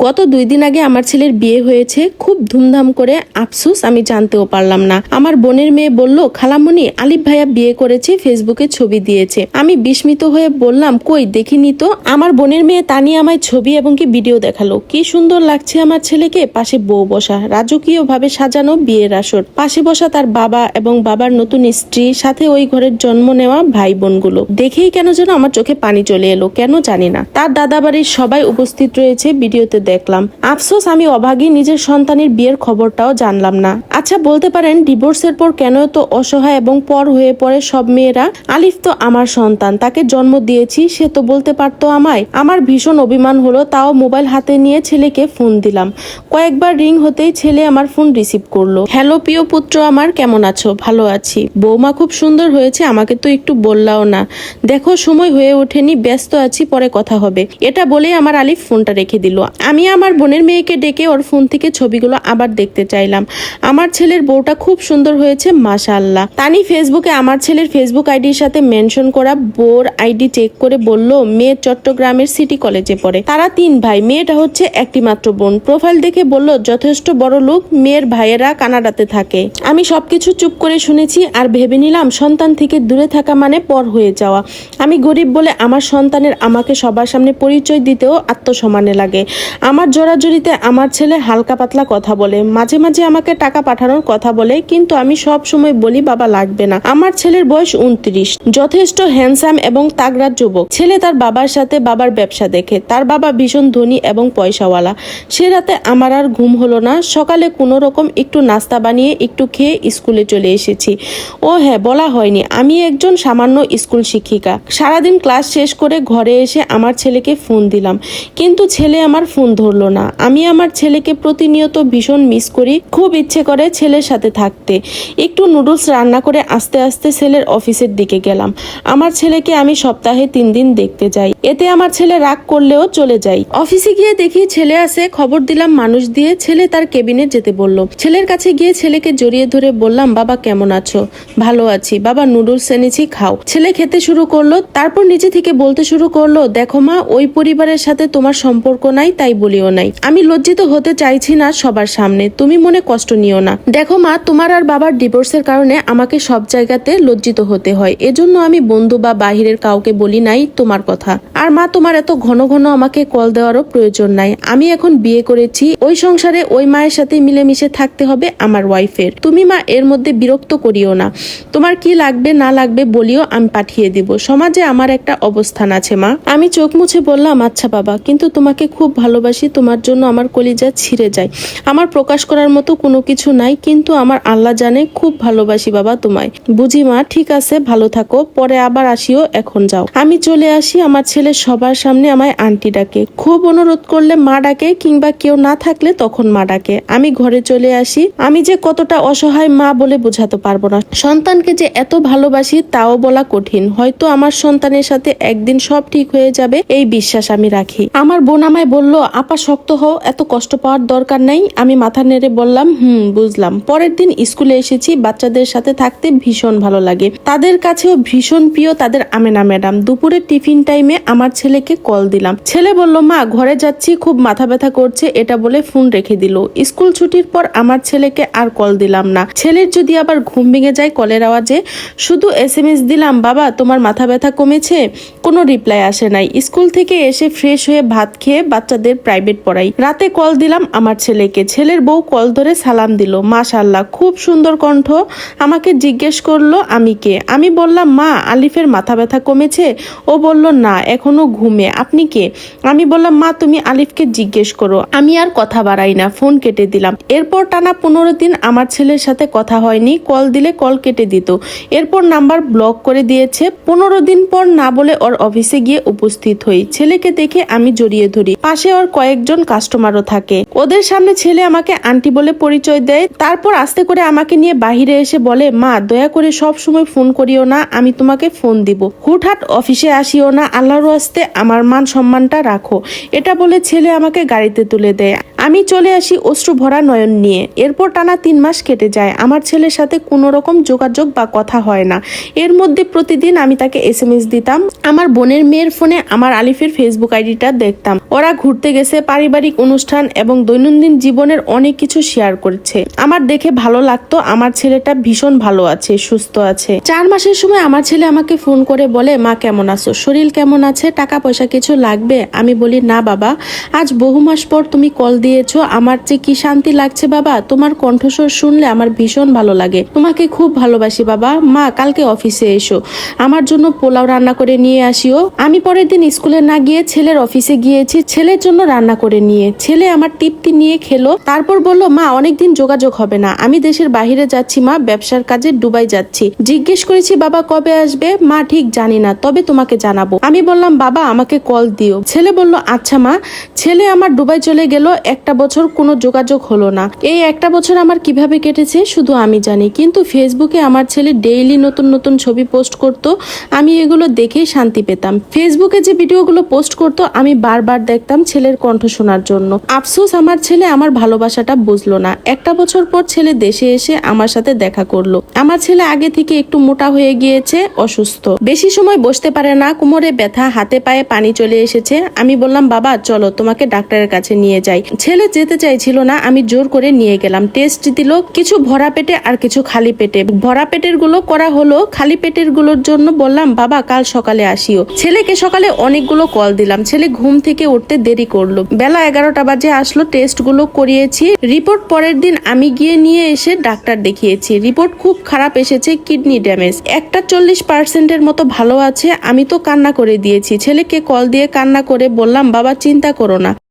গত দুই দিন আগে আমার ছেলের বিয়ে হয়েছে, খুব ধুমধাম করে। আফসোস, আমি জানতেও পারলাম না। আমার বোনের মেয়ে বলল খালামণি আলিফ ভাইয়া বিয়ে করেছে, ফেসবুকে ছবি দিয়েছে। আমি বিস্মিত হয়ে বললাম, কই, দেখিনি তো? আমার বোনের মেয়ে তানিয়া আমায় ছবি এবং কি ভিডিও দেখাল। কি সুন্দর লাগছে আমার ছেলেকে, পাশে বউ বসা। রাজকীয় ভাবে সাজানো বিয়ের আসর। পাশে বসা তার বাবা এবং বাবার নতুন স্ত্রী, সাথে ওই ঘরের জন্ম নেওয়া ভাই বোনগুলো দেখেই কেন যেন আমার চোখে পানি চলে এলো, কেন জানি না। তার দাদা বাড়ির সবাই উপস্থিত রয়েছে, ভিডিওতে দেখলাম। আফসোস, আমি অভাগী নিজের সন্তানের বিয়ের খবরটাও জানলাম না। আচ্ছা বলতে পারেন, ডিভোর্সের পর কেন তো অসহায় এবং পর হয়ে পড়ে সব মেয়েরা? আলিফ তো আমার সন্তান, তাকে জন্ম দিয়েছি, সে তো বলতে পারতো আমায়। আমার ভীষণ অভিমান হলো, তাও মোবাইল হাতে নিয়ে ছেলেকে ফোন দিলাম। কয়েকবার রিং হতেই ছেলে আমার ফোন রিসিভ করল। হ্যালো, প্রিয় পুত্র আমার, কেমন আছো? ভালো আছি। বৌমা খুব সুন্দর হয়েছে, আমাকে তো একটু বললাও না। দেখো, সময় হয়ে ওঠেনি, ব্যস্ত আছি, পরে কথা হবে। এটা বলে আমার আলিফ ফোনটা রেখে দিল। আমি আমার বোনের মেয়েকে ডেকে ওর ফোন থেকে ছবিগুলো আবার দেখতে চাইলাম। আমার ছেলের বউটা খুব সুন্দর হয়েছে, মাশাআল্লাহ। তানি ফেসবুকে আমার ছেলের ফেসবুক আইডির সাথে মেনশন করা বোর আইডি চেক করে বলল, মেয়ে চট্টগ্রামের সিটি কলেজে পড়ে। তারা তিন ভাই, মেয়েটা হচ্ছে একটি মাত্র বোন। প্রোফাইল দেখে বলল, যথেষ্ট বড় লোক, মেয়ের ভাইয়েরা কানাডাতে থাকে। আমি সবকিছু চুপ করে শুনেছি আর ভেবে নিলাম, সন্তান থেকে দূরে থাকা মানে পর হয়ে যাওয়া। আমি গরিব বলে আমার সন্তানের আমাকে সবার সামনে পরিচয় দিতেও আত্মসম্মানে লাগে। আমার জোরাজুরিতে আমার ছেলে হালকা পাতলা কথা বলে, মাঝে মাঝে আমাকে টাকা পাঠানোর কথা বলে, কিন্তু আমি সব সময় বলি, বাবা, লাগবে না। আমার ছেলের বয়স উনত্রিশ যথেষ্ট হ্যান্ডসাম এবং তাগড়া যুবক। ছেলে তার বাবার সাথে বাবার ব্যবসা দেখে, তার বাবা ভীষণ ধনী এবং পয়সাওয়ালা। সে রাতে আমার আর ঘুম হলো না, সকালে কোনো রকম একটু নাস্তা বানিয়ে, একটু খেয়ে স্কুলে চলে এসেছি। ও হ্যাঁ বলা হয়নি, আমি একজন সামান্য স্কুল শিক্ষিকা। সারাদিন ক্লাস শেষ করে ঘরে এসে আমার ছেলেকে ফোন দিলাম, কিন্তু ছেলে আমার ফোন ধরলো না। আমি আমার ছেলেকে প্রতিনিয়ত ভীষণ মিস করি, খুব ইচ্ছে করে ছেলের সাথে থাকতে। একটু নুডলস রান্না করে আস্তে আস্তে ছেলের অফিসের দিকে গেলাম। আমার ছেলেকে আমি সপ্তাহে তিন দিন দেখতে যাই। এতে আমার ছেলে রাগ করলেও চলে যাই। অফিসে গিয়ে দেখি ছেলে আছে, খবর দিলাম মানুষ দিয়ে ছেলে তার কেবিনে যেতে বলল। ছেলের কাছে গিয়ে ছেলেকে জড়িয়ে ধরে বললাম, বাবা, কেমন আছো? ভালো আছি। বাবা নুডলস এনেছি, খাও। ছেলে খেতে শুরু করল, তারপর নিজে থেকে বলতে শুরু করল, দেখো মা, ওই পরিবারের সাথে তোমার সম্পর্ক নাই, তাই বলিও নাই। আমি লজ্জিত হতে চাইছি না সবার সামনে। তুমি মনে কষ্ট নিও না। দেখো মা, তোমার আর বাবার ডিভোর্সের কারণে আমাকে সব জায়গাতে লজ্জিত হতে হয়। এজন্য আমি বন্ধু বা বাহিরের কাউকে বলি নাই তোমার কথা। আর মা, তোমার এত ঘন ঘন আমাকে কল দেওয়ারও প্রয়োজন নাই। আমি এখন বিয়ে করেছি, ওই সংসারে ওই মায়ের সাথে মিলেমিশে থাকতে হবে আমার ওয়াইফের। তুমি মা, এর মধ্যে বিরক্ত করিও না। তোমার কি লাগবে না লাগবে বলিও আমি পাঠিয়ে দিব। সমাজে আমার একটা অবস্থান আছে মা। আমি চোখ মুছে বললাম আচ্ছা বাবা, কিন্তু তোমাকে খুব ভালোবাসি, তোমার জন্য আমার কলিজা ছিঁড়ে যায়। আমার প্রকাশ করার মতো কোনো কিছু নাই, কিন্তু আমার আল্লাহ জানে খুব ভালোবাসি বাবা তোমায়। বুঝি মা, ঠিক আছে, ভালো থাকো, পরে আবার আসিও, এখন যাও। আমি চলে আসি, আমার ছেলে সবার সামনে আমায় আন্টি ডাকে। খুব অনুরোধ করলে মা ডাকে কিংবা কেউ না থাকলে তখন মা ডাকে। আমি ঘরে চলে আসি। আমি যে কতটা অসহায় মা বলে বোঝাতে পারব না। সন্তানকে যে এত ভালোবাসি তাও বলা কঠিন। হয়তো আমার সন্তানের সাথে একদিন সব ঠিক হয়ে যাবে, এই বিশ্বাস আমি রাখি। আমার বোন আমায় বলল, আপা, শক্ত হও, এত কষ্ট পাওয়ার দরকার নাই। আমি মাথা নেড়ে বললাম, হুম, বুঝলাম। পরের দিন স্কুলে এসেছি, বাচ্চাদের সাথে থাকতে ভীষণ ভালো লাগে। তাদের কাছেও ভীষণ প্রিয় তাদের আমেনা ম্যাডাম। দুপুরে টিফিন টাইমে আমার ছেলেকে কল দিলাম। ছেলে বলল, মা, ঘরে যাচ্ছি, খুব মাথা ব্যথা করছে, এটা বলে ফোন রেখে দিল। স্কুল ছুটির পর আমার ছেলেকে আর কল দিলাম না। ছেলের যদি আবার ঘুম ভেঙে যায় কলের আওয়াজে, শুধু এস এম এস দিলাম, বাবা, তোমার মাথা ব্যথা কমেছে? কোনো রিপ্লাই আসে নাই। স্কুল থেকে এসে ফ্রেশ হয়ে ভাত খেয়ে বাচ্চাদের প্রাইভেট পড়াই। রাতে কল দিলাম আমার ছেলেকে। ছেলের বউ কল ধরে সালাম দিল মাশাল্লাহ খুব সুন্দর কণ্ঠ। আমাকে জিজ্ঞেস করল, আমি কে? আমি বললাম, মা, আলিফের মাথা ব্যথা কমেছে? ও বলল, না এখনও ঘুমে। আপনি কে? আমি বললাম, মা, তুমি আলিফকে জিজ্ঞেস করো। আমি আর কথা বাড়াই না, ফোন কেটে দিলাম। এরপর টানা পনেরো দিন আমার ছেলের সাথে কথা হয়নি, কল দিলে কল কেটে দিত। এরপর নাম্বার ব্লক করে দিয়েছে। পনেরো দিন পর না বলে ওর অফিসে গিয়ে উপস্থিত হই। ছেলেকে দেখে আমি জড়িয়ে ধরি। পাশে ওর কয়েকজন কাস্টমারও থাকে। ওদের সামনে ছেলে আমাকে আন্টি বলে পরিচয় দেয়। তারপর আস্তে করে আমাকে নিয়ে বাহিরে এসে বলে, মা, দয়া করে সব সময় ফোন করিও না, আমি তোমাকে ফোন দিব। হুটহাট অফিসে আসিও না, আল্লাহর আস্তে আমার মান সম্মানটা রাখো। এটা বলে ছেলে আমাকে গাড়িতে তুলে দেয়। আমি চলে আসি অশ্রু ভরা নয়ন নিয়ে। এরপর টানা তিন মাস কেটে যায়। আমার ছেলের সাথে কোনো রকম যোগাযোগ বা কথা হয় না। এর মধ্যে প্রতিদিন আমি তাকে এস এম এস দিতাম। আমার বোনের মেয়ের ফোনে আমার আলিফের ফেসবুক আইডিটা দেখতাম। ওরা ঘুরতে গেছে, পারিবারিক অনুষ্ঠান এবং দৈনন্দিন জীবনের অনেক কিছু শেয়ার করছে। আমার দেখে ভালো লাগতো, আমার ছেলেটা ভীষণ ভালো আছে, সুস্থ আছে। চার মাসের সময় আমার ছেলে আমাকে ফোন করে বলে, মা, কেমন আছো? শরীর কেমন আছে? টাকা পয়সা কিছু লাগবে? আমি বলি, না বাবা, আজ বহু মাস পর তুমি কল দিয়েছ। আমার যে কি শান্তি লাগছে বাবা, তোমার কণ্ঠস্বর শুনলে আমার ভীষণ ভালো লাগে। তোমাকে খুব ভালোবাসি বাবা। মা, কালকে অফিসে এসো। আমার জন্য পোলাও রান্না করে নিয়ে আসিও। আমি পরের দিন স্কুলে না গিয়ে ছেলের অফিসে গিয়েছি। ছেলের জন্য রান্না করে নিয়ে। ছেলে আমার তৃপ্তি নিয়ে খেলো। তারপর বলল, মা, অনেকদিন যোগাযোগ হবে না। আমি দেশের বাইরে যাচ্ছি, মা। ব্যবসার কাজে ডুবাই যাচ্ছি। জিজ্ঞেস করেছি, বাবা, কবে আসবে? মা, ঠিক জানি না। তবে তোমাকে জানাব। আমি বললাম, বাবা, আমাকে কল দিও। ছেলে বলল আচ্ছা মা। ছেলে আমার দুবাই চলে গেল, একটা বছর কোনো যোগাযোগ হলো না। এই একটা বছর আমার কীভাবে কেটেছে শুধু আমি জানি, কিন্তু ফেসবুকে আমার ছেলে ডেইলি নতুন নতুন ছবি পোস্ট করত, আমি এগুলো দেখেই শান্তি পেতাম। ফেসবুকে যে ভিডিওগুলো পোস্ট করত, আমি বারবার দেখতাম ছেলের কণ্ঠ শোনার জন্য। আফসোস, আমার ছেলে আমার ভালোবাসাটা বুঝলো না। একটা বছর পর ছেলে দেশে এসে আমার সাথে দেখা করল। আমার ছেলে আগে থেকে একটু মোটা হয়ে গিয়েছে, অসুস্থ। বেশি সময় বসতে পারে না, কোমরে ব্যথা হাতে পায়ে পানি চলে এসেছে। আমি বললাম, বাবা, চলো, তোমাকে ডাক্তারের কাছে নিয়ে যাই। ছেলে যেতে চাইছিল না, আমি জোর করে নিয়ে গেলাম। টেস্ট দিল, কিছু ভরা পেটে আর কিছু খালি পেটে। ভরা পেটেরগুলো করা হলো, খালি পেটেরগুলোর জন্য বললাম, বাবা, কাল সকালে আসিও। ছেলেকে সকালে অনেকগুলো কল দিলাম। ছেলে ঘুম থেকে উঠতে দেরি করল। বেলা এগারোটা বাজে আসলো টেস্টগুলো করিয়েছি। রিপোর্ট পরের দিন আমি গিয়ে নিয়ে এসে ডাক্তার দেখিয়েছি। রিপোর্ট খুব খারাপ এসেছে, কিডনি ড্যামেজ। একটা চল্লিশ পার্সেন্টের মতো ভালো আছে, আমি তো কান্না করে দিয়েছি। ছেলেকে কল দিয়ে কান্না করে বললাম বাবা চিন্তা করো না।